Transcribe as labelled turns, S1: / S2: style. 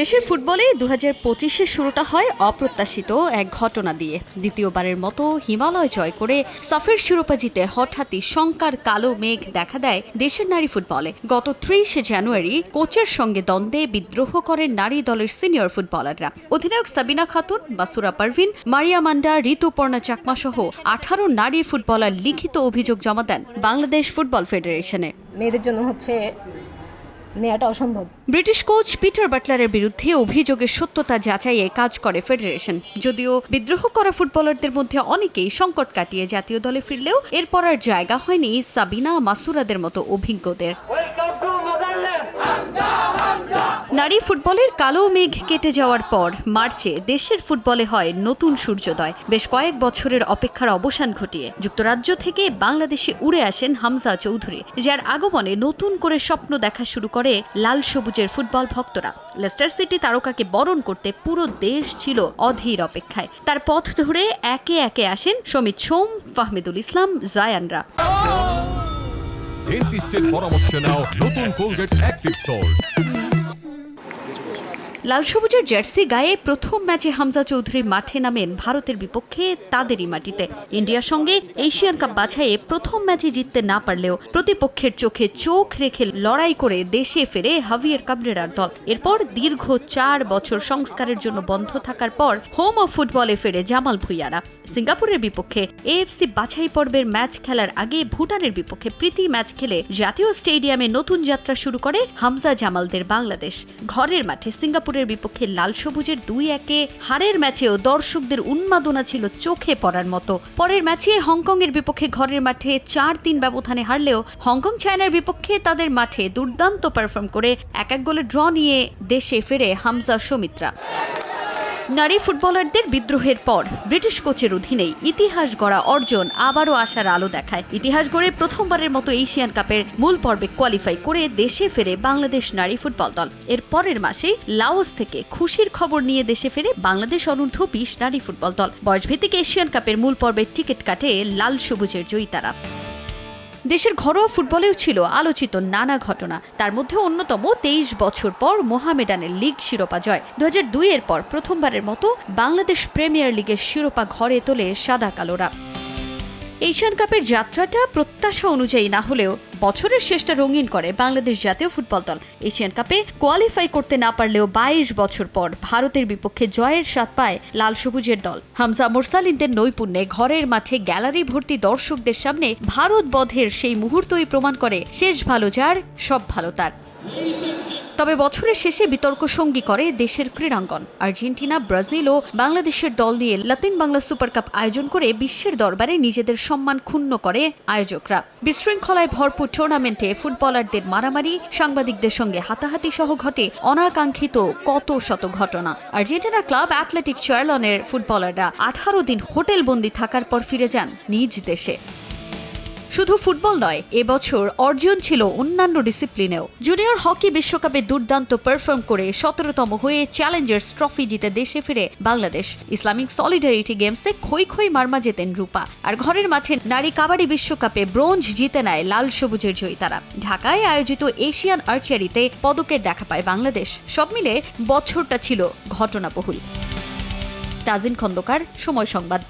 S1: দেশের ফুটবলে দু হাজার পঁচিশের শুরুটা হয় অপ্রত্যাশিত এক ঘটনা দিয়ে। দ্বিতীয়বারের মতো হিমালয় জয় করে সাফের শিরোপা জিতে হঠাৎই শঙ্কার কালো মেঘ দেখা দেয় দেশের নারী ফুটবলে। গত ত্রিশে জানুয়ারি কোচের সঙ্গে দ্বন্দ্বে বিদ্রোহ করেন নারী দলের সিনিয়র ফুটবলাররা। অধিনায়ক সাবিনা খাতুন, বাসুরা পারভিন, মারিয়া মান্ডা ঋতুপর্ণা চাকমা সহ আঠারো নারী ফুটবলার লিখিত অভিযোগ জমা দেন বাংলাদেশ ফুটবল ফেডারেশনে।
S2: মেয়েদের জন্য হচ্ছে নেওয়াটা অসম্ভব
S1: ব্রিটিশ কোচ পিটার বাটলারের বিরুদ্ধে অভিযোগের সত্যতা যাচাইয়ে কাজ করে ফেডারেশন যদিও বিদ্রোহ করা ফুটবলারদের মধ্যে অনেকেই সংকট কাটিয়ে জাতীয় দলে ফিরলেও এরপর আর জায়গা হয়নি সাবিনা মাসুরাদের মতো অভিজ্ঞদের! নারী ফুটবলের কালো মেঘ কেটে যাওয়ার পর মার্চে দেশের ফুটবলে হয় নতুন সূর্যোদয়। বেশ কয়েক বছরের অপেক্ষার অবসান ঘটিয়ে যুক্তরাজ্য থেকে বাংলাদেশে উড়ে আসেন হামজা চৌধুরী, যার আগমনে নতুন করে স্বপ্ন দেখা শুরু করে লাল সবুজের ফুটবল ভক্তরা। লেস্টার সিটি তারকাকে বরণ করতে পুরো দেশ ছিল অধীর অপেক্ষায়। তার পথ ধরে একে একে আসেন সমিত সোম, ফাহমিদুল ইসলাম, জায়ানরা।
S3: ডেন্টিস্টের পরামর্শ নাও নতুন কোলগেট অ্যাক্টিভ সল্ট
S1: লাল সবুজের জার্সি গায়ে প্রথম ম্যাচে হামজা চৌধুরী মাঠে নামেন ভারতের বিপক্ষে তাদেরই মাটিতে। ইন্ডিয়ার সঙ্গে এশিয়ান কাপ বাছাইয়ে প্রথম ম্যাচে জিততে না পারলেও প্রতিপক্ষের চোখে চোখ রেখে লড়াই করে দেশে ফেরে হাভিয়ার কাবরেরার দল। এরপর দীর্ঘ চার বছর সংস্কারের জন্য বন্ধ থাকার পর হোম অফ ফুটবলে ফেরে জামাল ভুইয়ারা। সিঙ্গাপুরের বিপক্ষে এএফসি বাছাই পর্বের ম্যাচ খেলার আগে ভুটানের বিপক্ষে প্রীতি ম্যাচ খেলে জাতীয় স্টেডিয়ামে নতুন যাত্রা শুরু করে হামজা জামালদের বাংলাদেশ। ঘরের মাঠে সিঙ্গাপুরের বিপক্ষে লাল সবুজের দুই একে হারের ম্যাচেও দর্শকদের উন্মাদনা ছিল চোখে পড়ার মতো। পরের ম্যাচে হংকং এর বিপক্ষে ঘরের মাঠে চার তিন ব্যবধানে হারলেও হংকং চায়নার বিপক্ষে তাদের মাঠে দুর্দান্ত পারফর্ম করে এক এক গোলে ড্র নিয়ে দেশে ফেরে হামজা সৌমিত্রা। নারী ফুটবলারদের বিদ্রোহের পর ব্রিটিশ কোচের অধীনেই ইতিহাস গড়া অর্জন আবারও আসার আলো দেখায়। ইতিহাস গড়ে প্রথমবারের মতো এশিয়ান কাপের মূল পর্বে কোয়ালিফাই করে দেশে ফেরে বাংলাদেশ নারী ফুটবল দল। এর পরের মাসে লাওস থেকে খুশির খবর নিয়ে দেশে ফেরে বাংলাদেশ অনূর্ধ্ব বিশ নারী ফুটবল দল। বয়সভিত্তিক এশিয়ান কাপের মূল পর্বের টিকিট কাটে লাল সবুজের জয়িতারা দেশের ঘরোয়া ফুটবলেও ছিল আলোচিত নানা ঘটনা। তার মধ্যে অন্যতম তেইশ বছর পর মোহামেডানের লিগ শিরোপা জয়। দু হাজার দুইয়ের পর প্রথমবারের মতো বাংলাদেশ প্রিমিয়ার লিগের শিরোপা ঘরে তোলে সাদা কালোরা। এশিয়ান কাপের যাত্রাটা প্রত্যাশা অনুযায়ী না হলেও বছরের শেষটা রঙিন করে বাংলাদেশ জাতীয় ফুটবল দল। এশিয়ান কাপে কোয়ালিফাই করতে না পারলেও বাইশ বছর পর ভারতের বিপক্ষে জয়ের স্বাদ পায় লাল সবুজের দল। হামজা মোরসালিনদের নৈপুণ্যে ঘরের মাঠে গ্যালারি ভর্তি দর্শকদের সামনে ভারত বধের সেই মুহূর্তই প্রমাণ করে শেষ ভালো যার, সব ভালো তার। তবে বছরের শেষে বিতর্ক সঙ্গী করে দেশের ক্রীড়াঙ্গন। আর্জেন্টিনা, ব্রাজিল ও বাংলাদেশের দল নিয়ে লাতিন বাংলা সুপার কাপ আয়োজন করে বিশ্বের দরবারে নিজেদের সম্মান ক্ষুণ্ণ করে আয়োজকরা। বিশৃঙ্খলায় ভরপুর টুর্নামেন্টে ফুটবলারদের মারামারি, সাংবাদিকদের সঙ্গে হাতাহাতি সহ ঘটে অনাকাঙ্ক্ষিত কত শত ঘটনা। আর্জেন্টিনার ক্লাব অ্যাথলেটিক চার্লনের ফুটবলাররা আঠারো দিন হোটেল হোটেলবন্দি থাকার পর ফিরে যান নিজ দেশে। শুধু ফুটবল নয় এবছর অর্জন ছিল অন্যান্য ডিসিপ্লিনেও। জুনিয়র হকি বিশ্বকাপে দুর্দান্ত পারফর্ম করে সতেরোতম হয়ে চ্যালেঞ্জার্স ট্রফি জিতে দেশে ফিরে বাংলাদেশ। ইসলামিক সলিডারিটি গেমসে খই খই মারমা জেতেন রূপা। আর ঘরের মাঠে নারী কাবাডি বিশ্বকাপে ব্রোঞ্জ জিতে নেয় লাল সবুজের জয়িতারা। ঢাকায় আয়োজিত এশিয়ান আর্চারিতে পদকের দেখা পায় বাংলাদেশ। সব মিলে বছরটা ছিল ঘটনাবহুল। তাজিন খন্দকার, সময় সংবাদ।